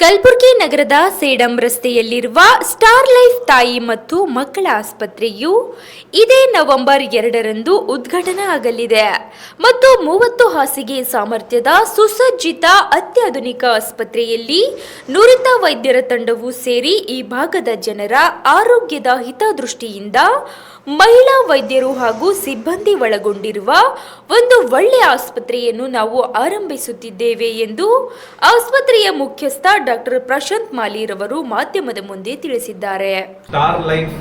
ಕಲಬುರಗಿ ನಗರದ ಸೇಡಂ ರಸ್ತೆಯಲ್ಲಿರುವ star life ತಾಯಿ ಮತ್ತು ಮಕ್ಕಳ ಆಸ್ಪತ್ರೆಯು ಇದೇ ನವೆಂಬರ್ ಎರಡರಂದು ಉದ್ಘಾಟನೆ ಆಗಲಿದೆ. ಮತ್ತು ಮೂವತ್ತು ಹಾಸಿಗೆ ಸಾಮರ್ಥ್ಯದ ಸುಸಜ್ಜಿತ ಅತ್ಯಾಧುನಿಕ ಆಸ್ಪತ್ರೆಯಲ್ಲಿ ನುರಿತ ವೈದ್ಯರ ತಂಡವು ಸೇರಿ ಈ ಭಾಗದ ಜನರ ಆರೋಗ್ಯದ ಹಿತದೃಷ್ಟಿಯಿಂದ ಮಹಿಳಾ ವೈದ್ಯರು ಹಾಗೂ ಸಿಬ್ಬಂದಿ ಒಳಗೊಂಡಿರುವ ಒಂದು ಒಳ್ಳೆಯ ಆಸ್ಪತ್ರೆಯನ್ನು ನಾವು ಆರಂಭಿಸುತ್ತಿದ್ದೇವೆ ಎಂದು ಆಸ್ಪತ್ರೆಯ ಮುಖ್ಯಸ್ಥ ಡಾಕ್ಟರ್ ಪ್ರಶಾಂತ್ ಮಾಲಿರವರು ಮಾಧ್ಯಮದ ಮುಂದೆ ತಿಳಿಸಿದ್ದಾರೆ. Star life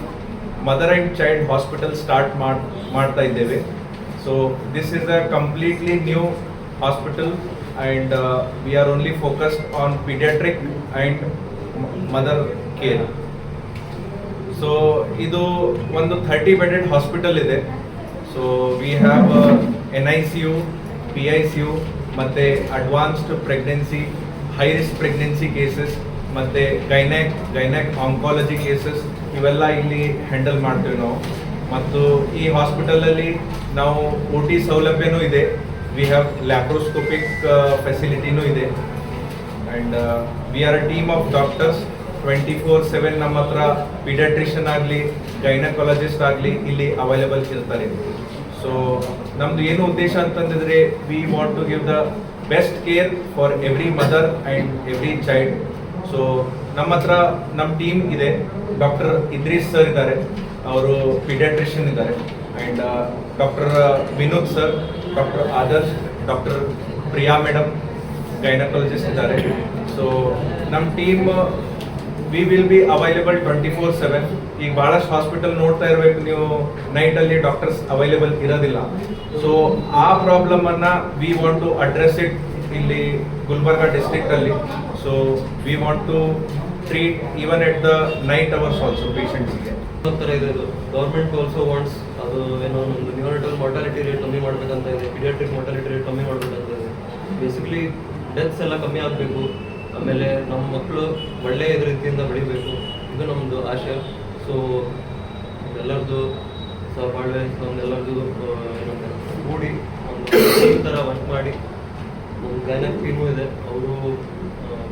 mother and child hospital start ಮಾಡ್, ಮಾಡ್ತಾ ಇದ್ದೇವೆ. So this is a completely new hospital and we are only focused on pediatric and mother care so ಇದು ಒಂದು ಥರ್ಟಿ ಬೆಡೆಡ್ ಹಾಸ್ಪಿಟಲ್ ಇದೆ. So we have N I C U P I C U ಮತ್ತು advanced pregnancy high risk pregnancy cases ಮತ್ತು gynaec ಗೈನ್ಯಾಕ್ oncology cases ಇವೆಲ್ಲ ಇಲ್ಲಿ handle ಮಾಡ್ತೀವಿ ನಾವು. ಮತ್ತು ಈ ಹಾಸ್ಪಿಟಲಲ್ಲಿ ನಾವು ಒ ಟಿ ಸೌಲಭ್ಯನೂ ಇದೆ. ವಿ ಹ್ಯಾವ್ ಲ್ಯಾಪ್ರೋಸ್ಕೋಪಿಕ್ ಫೆಸಿಲಿಟಿನೂ ಇದೆ. And we are a team of doctors twenty four seven ನಮ್ಮ ಹತ್ರ ಪೀಡಿಯಾಟ್ರಿಷಿಯನ್ ಆಗಲಿ ಗೈನಕಾಲಜಿಸ್ಟ್ ಆಗಲಿ ಇಲ್ಲಿ ಅವೈಲೇಬಲ್ ಇರ್ತಾರೆ. ಸೊ ನಮ್ದು ಏನು ಉದ್ದೇಶ ಅಂತಂದಿದ್ರೆ we want to give the best care for every mother and every child so ನಮ್ಮ ಹತ್ರ ನಮ್ಮ ಟೀಮ್ ಇದೆ. ಡಾಕ್ಟರ್ ಇದ್ರೀಸ್ ಸರ್ ಇದ್ದಾರೆ. ಅವರು ಪೀಡಿಯಾಟ್ರಿಷಿಯನ್ ಇದ್ದಾರೆ. And doctor Vinod sir doctor Adarsh doctor Priya madam gynaecologist ಇದ್ದಾರೆ. ಸೊ ನಮ್ಮ team we will be available twenty four seven ಈಗ ಭಾಳಷ್ಟು ಹಾಸ್ಪಿಟಲ್ ನೋಡ್ತಾ ಇರಬೇಕು ನೀವು. ನೈಟಲ್ಲಿ ಡಾಕ್ಟರ್ಸ್ ಅವೈಲೇಬಲ್ ಇರೋದಿಲ್ಲ. ಸೊ ಆ ಪ್ರಾಬ್ಲಮನ್ನು we want to address it ಇಲ್ಲಿ ಗುಲ್ಬರ್ಗಾ ಡಿಸ್ಟ್ರಿಕ್ಟ್ ಅಲ್ಲಿ. So we want to treat even at the night hours also ಪೇಷಂಟ್ಸ್ಗೆ ಥರ ಇದೆ ಇದು ಗೌರ್ಮೆಂಟ್ ಆಲ್ಸೋ ವಾಂಟ್ಸ್ ಅದು ಏನೋ ಒಂದು ನ್ಯೂರಟಲ್ ಮಾರ್ಟಾಲಿಟಿ ರೇಟ್ ಕಮ್ಮಿ ಮಾಡಬೇಕಂತ ಇದೆ. ಪಿಡಿಯಾಟ್ರಿಕ್ ಮಾರ್ಟಾಲಿಟಿ ರೇಟ್ ಕಮ್ಮಿ ಮಾಡಬೇಕಂತ ಇದೆ. ಬೇಸಿಕಲಿ ಡೆತ್ಸ್ ಎಲ್ಲ ಕಮ್ಮಿ ಆಗಬೇಕು. ಆಮೇಲೆ ನಮ್ಮ ಮಕ್ಕಳು ಒಳ್ಳೆ ರೀತಿಯಿಂದ ಬೆಳಿಬೇಕು. ಇದು ನಮ್ಮದು ಆಶೆ. ಸೊ ಎಲ್ಲರದು ಸಹಬಾಳ್ವೆ ಏನಂತಾರೆ ಕೂಡಿ ಒಂದು ಥರ ವರ್ಕ್ ಮಾಡಿ. ನಮ್ಮ ಗೈನಕ್ ಟೀಮು ಇದೆ. ಅವರು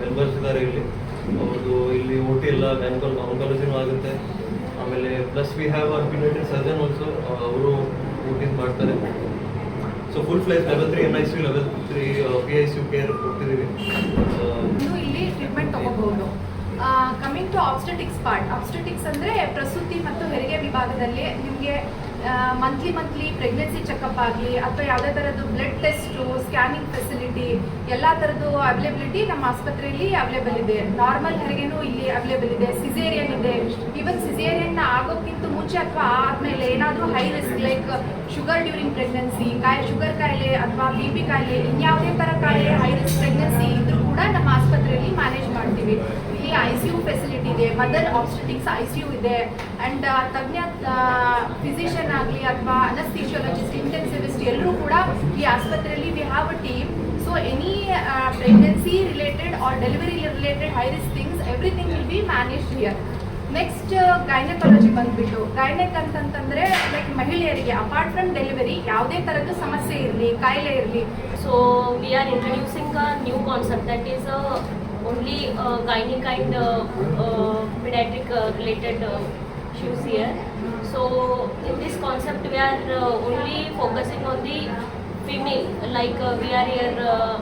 ಮೆಂಬರ್ಸ್ ಇದ್ದಾರೆ ಇಲ್ಲಿ. ಅವ್ರದ್ದು ಇಲ್ಲಿ ಊಟಿ ಇಲ್ಲ ಎಲ್ಲ ಗೈನಕಾಲ್ ಆಂಕಾಲಜಿನೂ ಆಗುತ್ತೆ. ಆಮೇಲೆ ಪ್ಲಸ್ ವಿ ಹ್ಯಾವ್ ಅರ್ಬಿನೇಟೆಡ್ ಸರ್ಜನ್ ಆಲ್ಸೋ ಅವರು ಊಟಿಸ್ ಮಾಡ್ತಾರೆ. So full flies level three M I C level three P I C care ಕೊಡ್ತಿದ್ದೀವಿ. ನೀವು ಇಲ್ಲಿ ಟ್ರೀಟ್ಮೆಂಟ್ ತಗೋಬಹುದು coming to obstetrics part obstetrics ಅಂದರೆ ಪ್ರಸೂತಿ ಮತ್ತು ಹೆರಿಗೆ ವಿಭಾಗದಲ್ಲಿ ನಿಮಗೆ ಮಂತ್ಲಿ ಮಂತ್ಲಿ ಪ್ರೆಗ್ನೆನ್ಸಿ ಚೆಕಪ್ ಆಗಲಿ ಅಥವಾ ಯಾವುದೇ ಥರದ್ದು ಬ್ಲಡ್ ಟೆಸ್ಟು ಸ್ಕ್ಯಾನಿಂಗ್ ಫೆಸಿಲಿಟಿ ಎಲ್ಲ ಥರದ್ದು ಅವೈಲೇಬಿಲಿಟಿ ನಮ್ಮ ಆಸ್ಪತ್ರೆಯಲ್ಲಿ ಅವೈಲೇಬಲ್ ಇದೆ. ನಾರ್ಮಲ್ ಹೆರಿಗೆನೂ ಇಲ್ಲಿ ಅವೈಲೇಬಲ್ ಇದೆ. ಸಿಸೇರಿಯನ್ ಇದೆ. ಈವನ್ ಸಿಸೇರಿಯನ್ ಮುಂಚೆ ಅಥವಾ ಆದಮೇಲೆ ಏನಾದರೂ high risk like sugar during pregnancy ಕಾಯಿ ಶುಗರ್ ಕಾಯಿಲೆ ಅಥವಾ ಬಿ ಪಿ ಕಾಯಿಲೆ, ಇನ್ಯಾವುದೇ ಥರ ಕಾಯಿಲೆ ಹೈ ರಿಸ್ಕ್ ಪ್ರೆಗ್ನೆನ್ಸಿ ಇದ್ರೂ ಕೂಡ ನಮ್ಮ ಆಸ್ಪತ್ರೆಯಲ್ಲಿ ಮ್ಯಾನೇಜ್ ಮಾಡ್ತೀವಿ. ಇಲ್ಲಿ ಐ ಸಿ ಯು ಫೆಸಿಲಿಟಿ ಇದೆ mother obstetrics I C U ಇದೆ ಆ್ಯಂಡ್ ತಜ್ಞ ಫಿಸಿಷಿಯನ್ ಆಗಲಿ ಅಥವಾ ಅನಸ್ಥಿಷಿಯಾಲಜಿಸ್ಟ್ ಇಂಟೆನ್ಸಿವಿಸ್ಟ್ ಎಲ್ಲರೂ ಕೂಡ ಈ ಆಸ್ಪತ್ರೆಯಲ್ಲಿ we have a team so any pregnancy related or delivery related high risk things everything will be manage here next gynaecology ಬಂದ್ಬಿಟ್ಟು ಗೈನಕ್ ಅಂತಂತಂದ್ರೆ ಲೈಕ್ ಮಹಿಳೆಯರಿಗೆ ಅಪಾರ್ಟ್ ಫ್ರಮ್ ಡೆಲಿವರಿ ಯಾವುದೇ ತರದ್ದು ಸಮಸ್ಯೆ ಇರಲಿ ಕಾಯಿಲೆ ಇರಲಿ so we are introducing a new concept that is only only uh, pediatric related shoes ಇಯರ್ pediatric in related concept uh, focusing on the female like uh, we are here uh,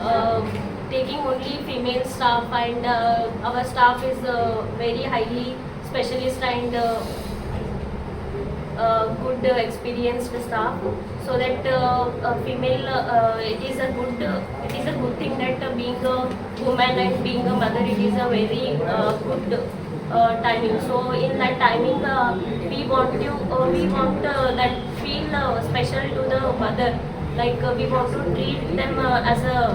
uh, taking only female staff and uh, our staff is uh, very highly specialist and uh, uh, good uh, experienced staff. So that uh, a female uh, it is a good uh, it is a good thing that uh, being a woman and being a mother it is a very uh, good uh, timing. So in that timing uh, we want you uh, we want uh, that feel uh, special to the mother. Like uh, we want to treat them uh, as a